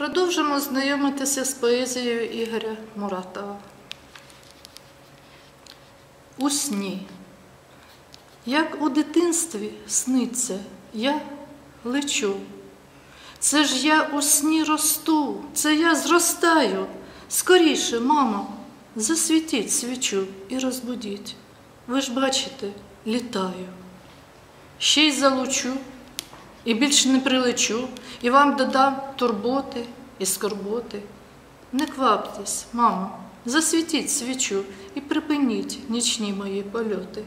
Продовжимо знайомитися з поезією Ігоря Муратова. У сні. Як у дитинстві сниться, я лечу. Це ж я у сні росту, це я зростаю. Скоріше, мамо, засвітіть свічу і розбудіть. Ви ж бачите, літаю. Ще й залучу, і більш не прилечу, і вам додам турботи і скорботи. Не кваптесь, мамо, засвітіть свічу і припиніть нічні мої польоти,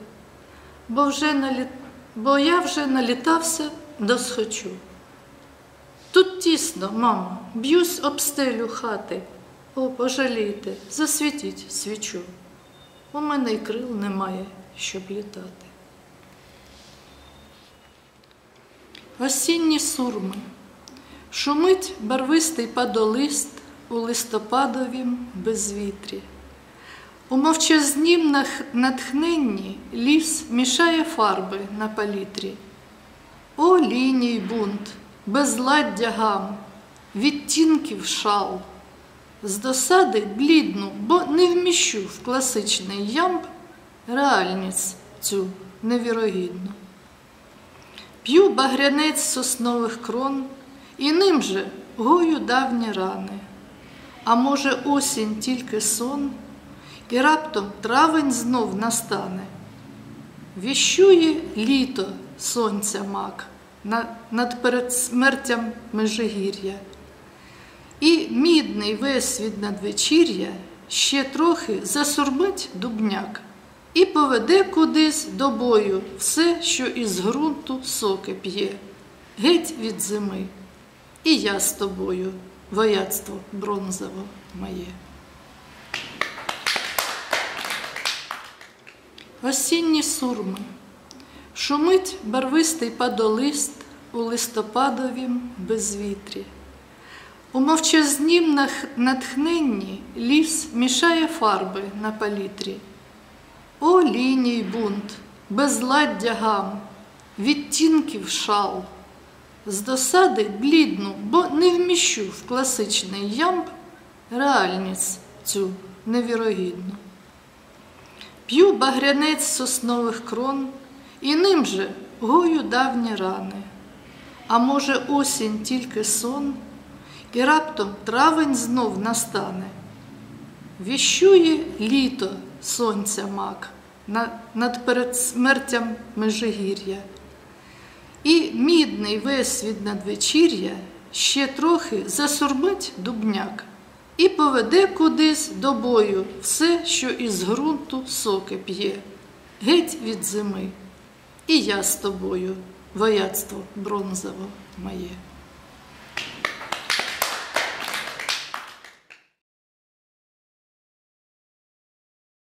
бо, вже наліт... бо я вже налітався до схочу. Тут тісно, мамо, б'юсь об стелю хати. О, пожалійте, засвітіть свічу. У мене й крил немає, щоб літати. Осінні сурми. Шумить барвистий падолист у листопадовім безвітрі. У мовчазнім натхненні ліс мішає фарби на палітрі. О, ліній бунт, безладдя гам, відтінків шал. З досади блідну, бо не вміщу в класичний ямб реальність цю невірогідну. П'ю багрянець соснових крон, і ним же гою давні рани. А може, осінь тільки сон, і раптом травень знов настане. Віщує літо сонця мак над передсмертям межигір'я. І мідний весь від надвечір'я ще трохи засурмить дубняк і поведе кудись до бою все, що із ґрунту соки п'є, геть від зими. І я з тобою, вояцтво бронзово моє. Осінні сурми. Шумить барвистий падолист у листопадовім безвітрі. У мовчазнім натхненні ліс мішає фарби на палітрі. О, ліній бунт, безладдя гам, відтінків шал. З досади блідну, бо не вміщу в класичний ямб реальність цю невірогідну. П'ю багрянець соснових крон, і ним же гою давні рани. А може, осінь тільки сон, і раптом травень знов настане. Віщує літо сонця мак над передсмертям межигір'я. І мідний весь від надвечір'я ще трохи засурмить дубняк і поведе кудись до бою все, що із ґрунту соки п'є, геть від зими. І я з тобою, вояцтво бронзово моє.